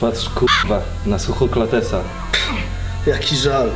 Patrz kurwa na suchoklatesa. Jaki żal.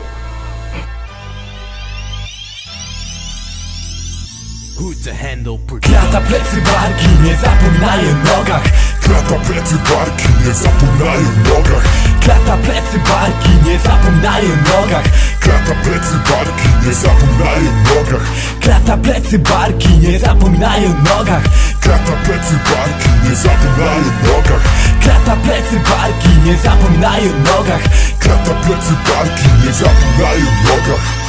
Klata plecy barki, nie zapominają nogach. Klata plecy barki, nie zapominają nogach. Klata plecy barki, nie zapominają nogach. Klata plecy barki, nie zapominają nogach. Klata plecy barki, nie zapominają nogach Klata plecy barki, nie zapominają nogach. Klata plecy barki, nie zapominają nogach. Klata plecy barki, nie zapominają nogach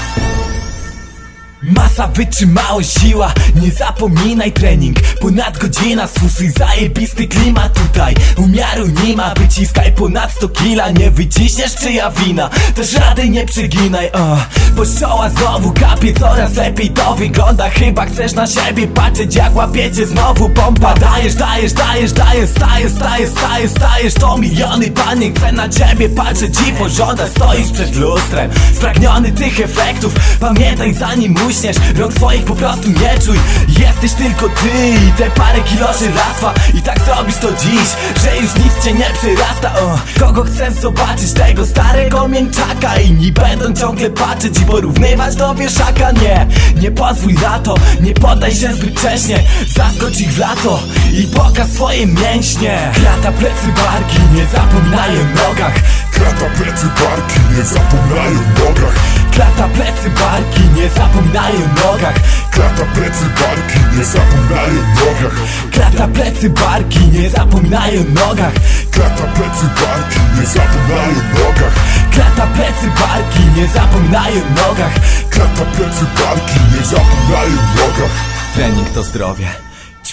Masa, wytrzymałość, siła, nie zapominaj trening. Ponad godzina, słuchaj, zajebisty klimat tutaj. Umiaru nie ma, wyciskaj ponad 100 kila. Nie wyciśniesz czyja wina, też rady nie przeginaj uh. Bo z czoła znowu kapie, coraz lepiej to wygląda. Chyba chcesz na siebie patrzeć, jak łapiecie znowu pompa. Dajesz, dajesz, dajesz, dajesz, stajesz, stajesz, stajesz, stajesz. To miliony panie, chcę na ciebie patrzeć i pożądać Stoisz przed lustrem, spragniony tych efektów. Pamiętaj zanim uśniesz, rąk swoich po prostu nie czuj. Jesteś tylko ty i te parę kilo żelastwa I tak zrobisz to dziś, że już nic cię nie przyrasta. O, Kogo chcesz zobaczyć, tego starego mięczaka Inni będą ciągle patrzeć i porównywać do wieszaka Nie, nie pozwól na to, nie poddaj się zbyt wcześnie. Zaskocz ich w lato i pokaż swoje mięśnie. Klata plecy barki, nie zapominają nogach Klata plecy barki, nie zapominają nogach. Klata plecy barki, nie zapominają nogach. Klata plecy barki, nie zapominają nogach. Klata plecy barki, nie zapominają nogach. Klata plecy barki, nie zapominają nogach. Klata plecy barki, nie zapominają nogach. Klata plecy barki, nie zapominają nogach. Trening to zdrowie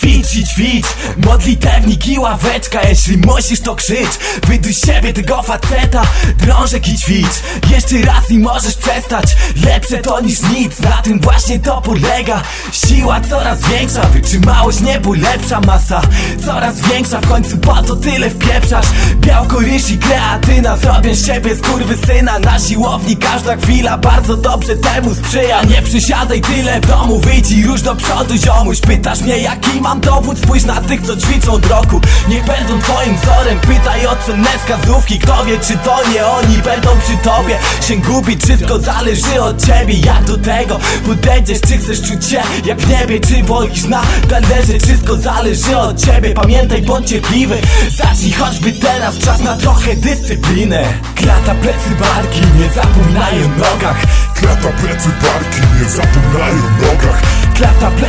Ćwicz i ćwicz, modlitewnik i ławeczka Jeśli musisz to krzycz, wyduj siebie tego faceta Drążek i ćwicz, jeszcze raz i możesz przestać. Lepsze to niż nic, na tym właśnie to polega Siła coraz większa, wytrzymałość nie bój lepsza masa. Coraz większa, w końcu po to tyle wpieprzasz. Białko, ryż i kreatyna, zrobię z ciebie syna. Na siłowni każda chwila bardzo dobrze temu sprzyja. Nie przysiadaj tyle w domu, wyjdź i rusz do przodu ziomuś. Pytasz mnie jaki mam dowód, spójrz na tych co ćwiczą od roku. Niech będą twoim wzorem, pytaj o cenę wskazówki. Kto wie czy to nie oni będą przy tobie Się gubić, wszystko zależy od ciebie Jak do tego podejdziesz, czy chcesz czuć się jak w niebie Czy wolisz na talerze, wszystko zależy od ciebie Pamiętaj, bądź cierpliwy, zacznij choćby teraz Czas na trochę dyscypliny. Klata plecy barki, nie zapominają nogach. Klata plecy barki, nie zapominają nogach. Klata plecy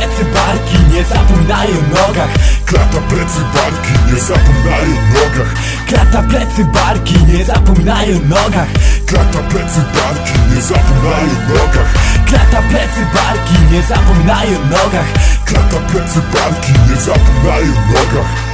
barki, nie zapominają nogach. Klata plecy barki, nie zapominają nogach. Klata plecy barki, nie zapominają nogach. Klata plecy barki, nie zapominają nogach. Klata plecy barki, nie zapominają nogach. Klata plecy barki, nie zapominają nogach